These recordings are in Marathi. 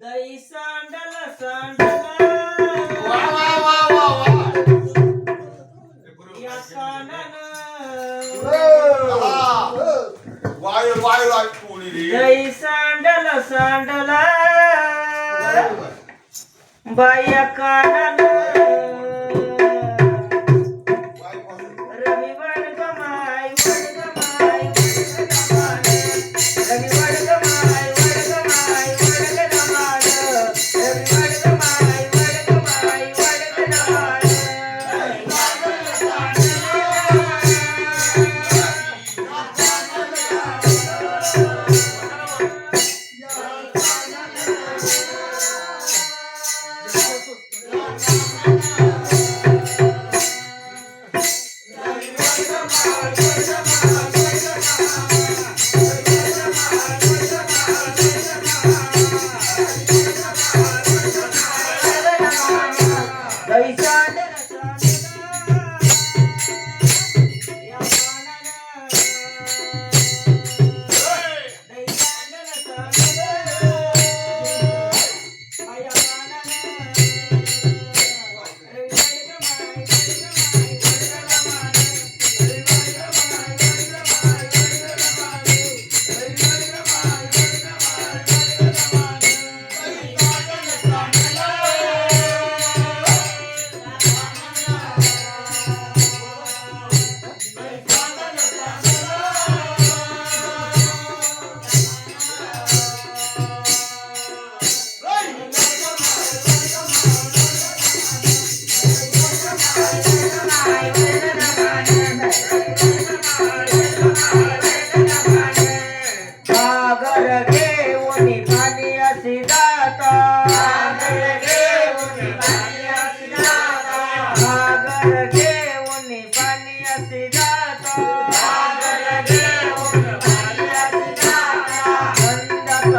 दही सांडल सांडल. वा वा वा वा या कानानं. वाय वाय वाय कोणी रे? दही सांडल सांडल. बाया कानानं.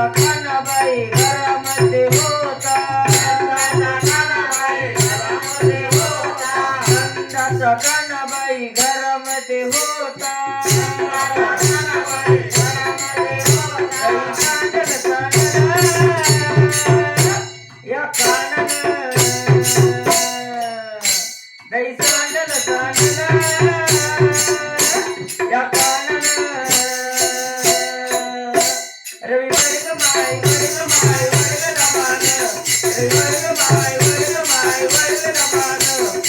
कानाबाई घरामध्ये होता. संताचा कानाबाई घरामध्ये होता या काना नाही सांडल सांडल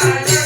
Friday.